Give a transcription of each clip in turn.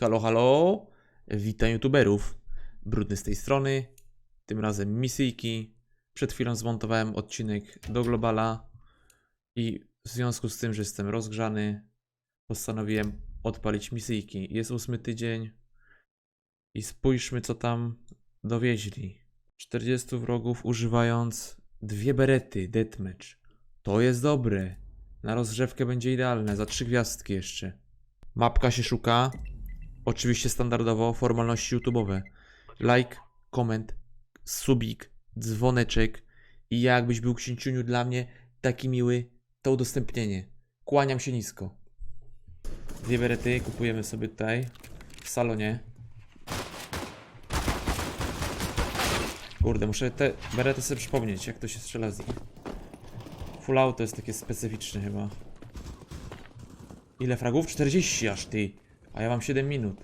Halo, halo. Witam youtuberów. Brudny z tej strony. Tym razem misyjki. Przed chwilą zmontowałem odcinek do Globala. I w związku z tym, że jestem rozgrzany, postanowiłem odpalić misyjki. Jest ósmy tydzień. I spójrzmy, co tam dowieźli. 40 wrogów używając dwie berety deathmatch. To jest dobre. Na rozgrzewkę będzie idealne. Za trzy gwiazdki jeszcze. Mapka się szuka. Oczywiście standardowo formalności YouTube'owe. Like, koment, subik, dzwoneczek i jakbyś był księciuniu dla mnie taki miły, to udostępnienie. Kłaniam się nisko. Dwie berety kupujemy sobie tutaj w salonie. Kurde, muszę te berety sobie przypomnieć, jak to się strzela z nich. Full auto jest takie specyficzne chyba. Ile fragów? 40 aż ty. A ja mam 7 minut.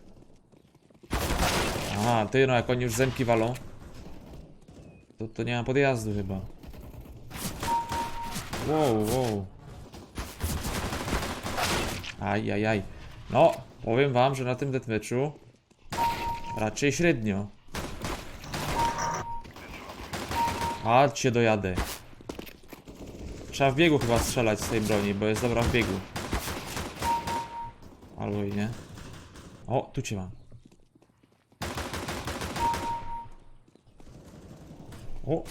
Aha, ty no jak oni już zemki walą. To, to nie mam podjazdu chyba. Wow, wow. Aj, aj, aj. No, powiem wam, że na tym deathmatchu raczej średnio. A, cię dojadę. Trzeba w biegu chyba strzelać z tej broni, bo jest dobra w biegu. Albo i nie. O, tu cię mam. O!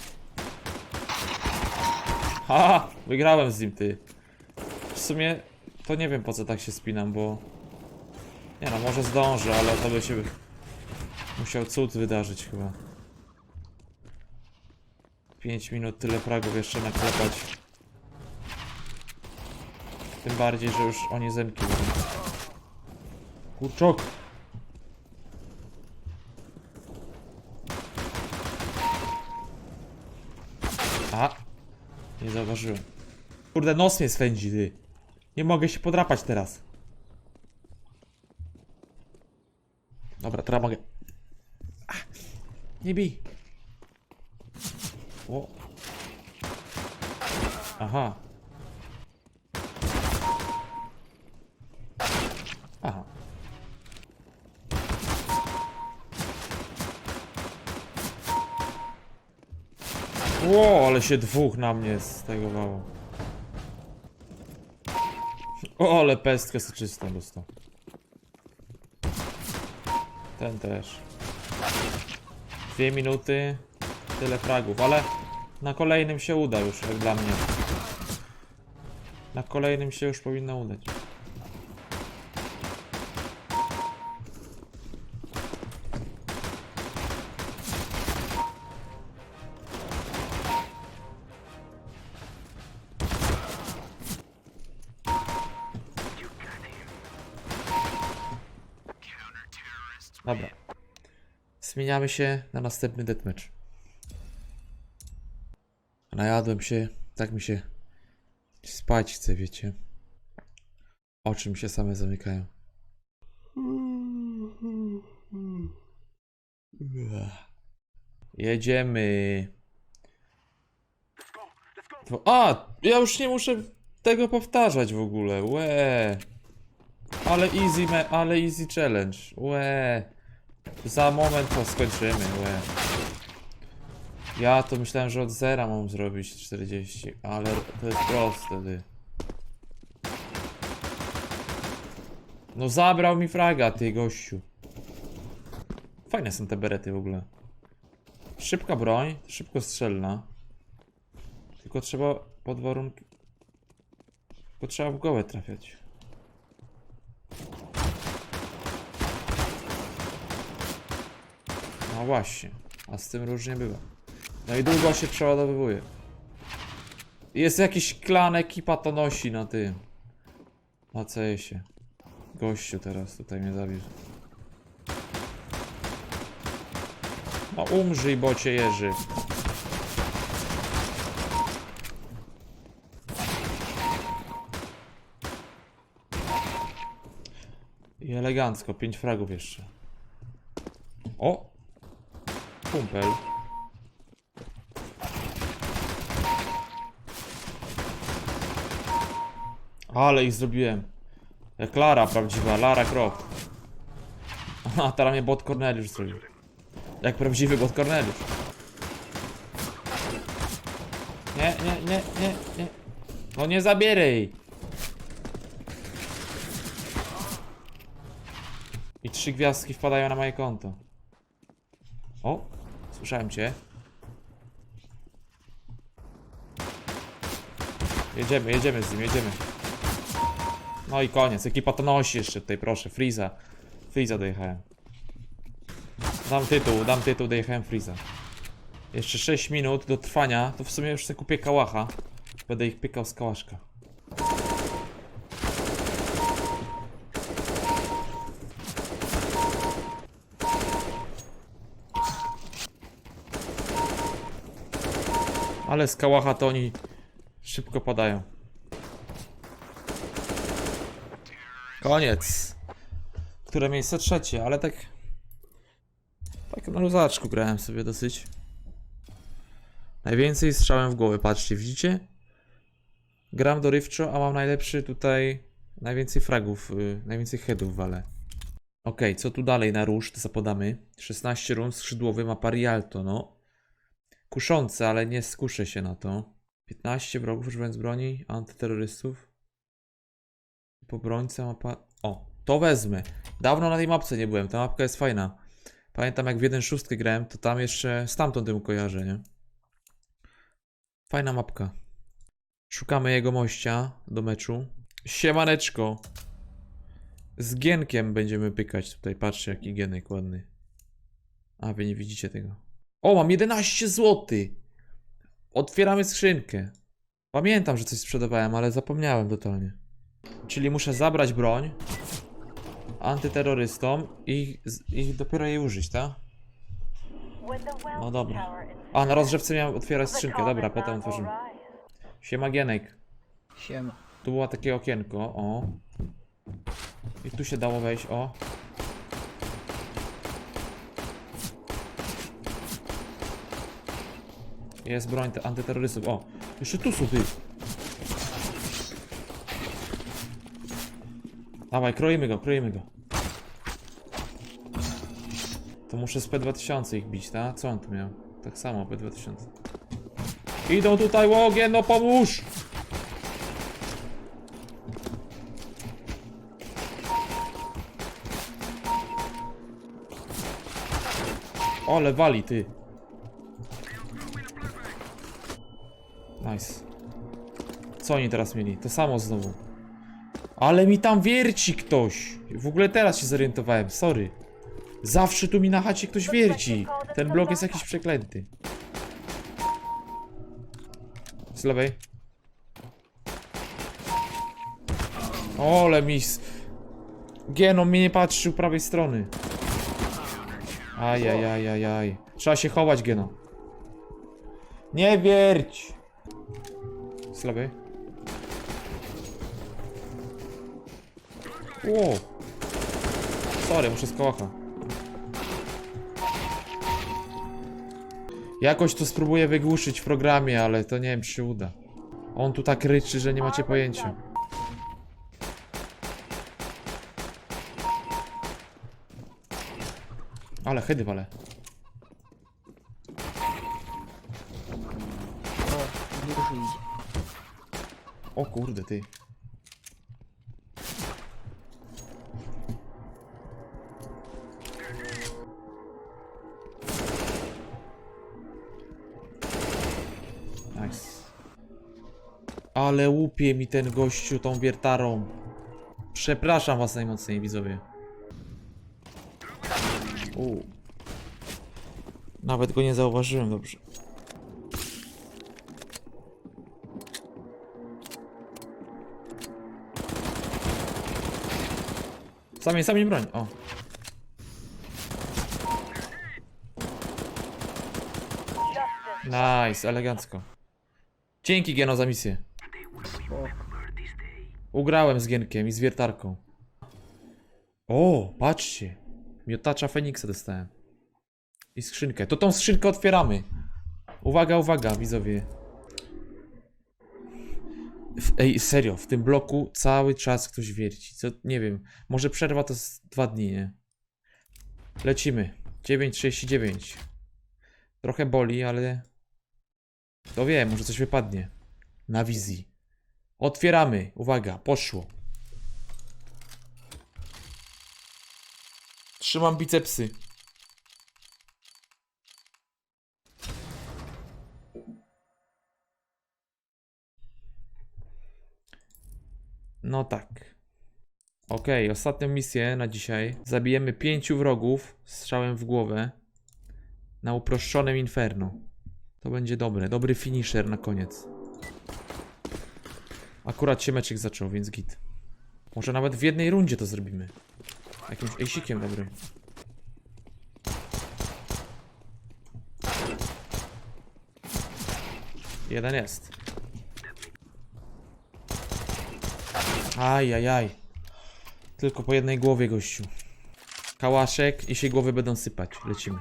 Ha! Wygrałem z nim, ty. W sumie to nie wiem po co tak się spinam, bo... Nie no, może zdążę, ale to by się... Musiał cud wydarzyć chyba. 5 minut, tyle fragów jeszcze naklepać. Tym bardziej, że już oni zemki. Kurczok! A! Nie zauważyłem. Kurde, nos mnie swędzi, ty. Nie mogę się podrapać teraz. Dobra, teraz mogę. A, nie bij. O. Aha. Ło, ale się dwóch na mnie stegowało. O, ale pestkę soczystą dostał. Ten też. Dwie minuty. Tyle fragów, ale na kolejnym się uda już, jak dla mnie. Na kolejnym się już powinno udać. Dobra. Zmieniamy się na następny deathmatch. Najadłem się, tak mi się spać chce, wiecie. Oczy mi się same zamykają. Jedziemy. A, ja już nie muszę tego powtarzać w ogóle. Łe. Ale easy, me, ale easy challenge. Łe. Za moment to skończymy, łe. Ja to myślałem, że od zera mam zrobić 40, ale to jest proste, ty. No zabrał mi fraga, ty gościu. Fajne są te berety w ogóle. Szybka broń, szybko strzelna. Tylko trzeba pod warunki... Tylko trzeba w gołę trafiać. No właśnie, a z tym różnie bywa. No i długo się przeładowywuje. Jest jakiś klan, ekipa to nosi na tym. Na CS-ie. Gościu teraz tutaj mnie zabił. No umrzyj, bocie Jerzy. I elegancko, 5 fragów jeszcze. O! Kumpel. Ale ich zrobiłem. Jak Lara prawdziwa, Lara Croft. A, teraz mnie bot Corneliusz zrobił. Jak prawdziwy bot Corneliusz. Nie, nie, nie, nie, nie. No nie zabieraj! I trzy gwiazdki wpadają na moje konto. O, słyszałem cię. Jedziemy, jedziemy z nim, jedziemy. No i koniec, ekipa to nosi jeszcze tutaj, proszę, Freeza. Freeza dojechałem. Dam tytuł, dam tytuł, dojechałem Freeza. Jeszcze 6 minut do trwania, to w sumie już sobie kupię kałacha. Będę ich pykał z kałaszka. Ale z kałacha to oni szybko padają. Koniec. Które miejsce? Trzecie, ale tak... Tak na luzaczku grałem sobie dosyć. Najwięcej strzałem w głowę, patrzcie, widzicie? Gram dorywczo, a mam najlepszy tutaj... Najwięcej fragów, yy, najwięcej headów wale. Okej, co tu dalej na róż, to zapodamy. 16 rund, skrzydłowy mapa Rialto, no. Kuszące, ale nie skuszę się na to. 15 wrogów używając broni, antyterrorystów. Pobrońca mapa... O, to wezmę. Dawno na tej mapce nie byłem, ta mapka jest fajna. Pamiętam jak w 1.6 grałem, to tam jeszcze stamtąd ją kojarzę, nie? Fajna mapka. Szukamy jego mościa do meczu. Siemaneczko. Z Gienkiem będziemy pykać tutaj. Patrzcie jaki Gienek ładny. A, wy nie widzicie tego. O, mam 11 zł. Otwieramy skrzynkę. Pamiętam, że coś sprzedawałem, ale zapomniałem totalnie. Czyli muszę zabrać broń antyterrorystom i, i dopiero jej użyć, tak? No dobra. A, na rozgrzewce miałem otwierać skrzynkę. Dobra, potem otworzymy. Siema Gienek. Siema. Tu było takie okienko, o. I tu się dało wejść, o. Jest broń te- antyterrorystów, o. Jeszcze tu są ty. Dawaj, kroimy go, kroimy go. To muszę z P2000 ich bić, tak? Co on tu miał? Tak samo, P2000. Idą tutaj łogien, no pomóż! Ole wali ty. Nice. Co oni teraz mieli? To samo znowu. Ale mi tam wierci ktoś. W ogóle teraz się zorientowałem, sorry. Zawsze tu mi na chacie ktoś wierci. Ten blok jest jakiś przeklęty. Z lewej. Ole mis. Geno mnie nie patrzył prawej strony. Ajajajajaj. Trzeba się chować, Geno. Nie wierć! Z lewej. Ło. Sorry, muszę z kołacha. Jakoś to spróbuję wygłuszyć w programie, ale to nie wiem, czy się uda. On tu tak ryczy, że nie macie pojęcia. Ale hedy wale. O kurde, ty. Nice. Ale łupie mi ten gościu tą wiertarą. Przepraszam was najmocniej, widzowie. U. Nawet go nie zauważyłem dobrze. Sami, sami broń. O. Nice, elegancko. Dzięki Geno za misję. Ugrałem z Gienkiem i z wiertarką. O, patrzcie. Miotacza Feniksa dostałem. I skrzynkę. To tą skrzynkę otwieramy. Uwaga, uwaga, widzowie. W, ej, serio, w tym bloku cały czas ktoś wierci. Co, nie wiem, może przerwa to z dwa dni, nie? Lecimy. 9,39. Trochę boli, ale... Kto wie, może coś wypadnie. Na wizji. Otwieramy. Uwaga, poszło. Trzymam bicepsy. No tak. Okej, ostatnią misję na dzisiaj. Zabijemy pięciu wrogów strzałem w głowę na uproszczonym inferno. To będzie dobre, dobry finisher na koniec. Akurat się meczek zaczął, więc git. Może nawet w jednej rundzie to zrobimy. Jakimś ejsikiem dobrym. Jeden jest. Aj, aj, aj. Tylko po jednej głowie, gościu. Kałaszek i się głowy będą sypać. Lecimy.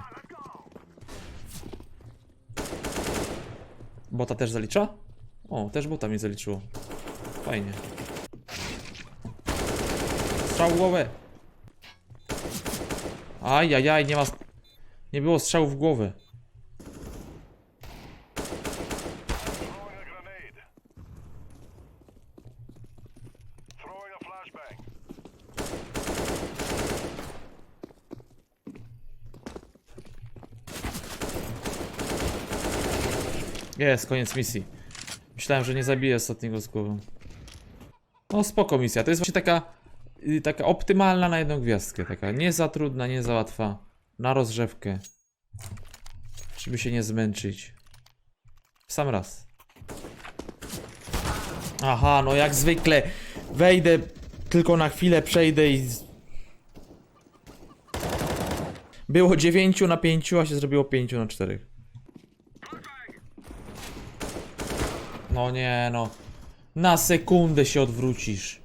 Bota też zalicza? O, też bota mi zaliczyło. Fajnie. Strzał w głowę. Aj, aj, aj, nie ma... Nie było strzału w głowę. Jest, koniec misji. Myślałem, że nie zabiję ostatniego z głową. No spoko misja, to jest właśnie taka y, taka optymalna na jedną gwiazdkę, taka nie za trudna, nie za łatwa, na rozrzewkę. Żeby się nie zmęczyć. W sam raz. Aha, no jak zwykle wejdę tylko na chwilę, przejdę i... Było 9 na 5, a się zrobiło 5 na 4. No nie no. Na sekundę się odwrócisz.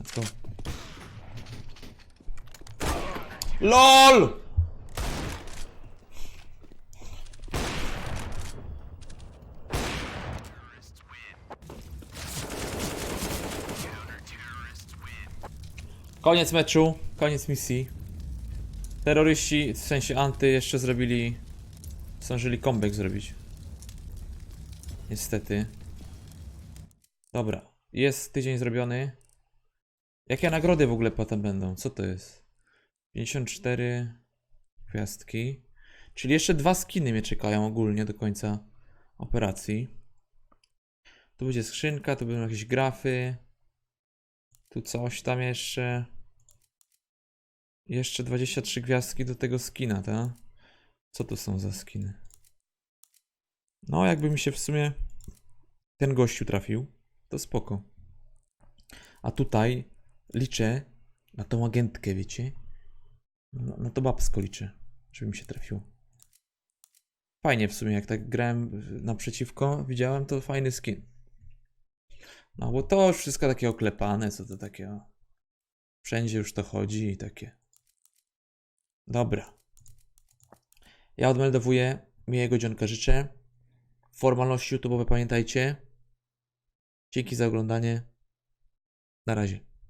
Let's go. LOL! Koniec meczu, koniec misji. Terroryści, w sensie anty, jeszcze zrobili. Zdążyli comeback zrobić. Niestety. Dobra, jest tydzień zrobiony. Jakie nagrody w ogóle potem będą? Co to jest? 54 gwiazdki. Czyli jeszcze dwa skiny mnie czekają ogólnie do końca operacji. Tu będzie skrzynka, tu będą jakieś grafy. Tu coś tam jeszcze. Jeszcze 23 gwiazdki do tego skina, tak? Co to są za skiny? No, jakby mi się w sumie ten gościu trafił, to spoko. A tutaj liczę na tą agentkę, wiecie? Na, na to babsko liczę, żeby mi się trafiło. Fajnie w sumie, jak tak grałem naprzeciwko, widziałem to fajny skin. No bo to już wszystko takie oklepane, co to takie. Wszędzie już to chodzi i takie. Dobra. Ja odmeldowuję. Miłego dzionka życzę. Formalności YouTube'owe pamiętajcie. Dzięki za oglądanie. Na razie.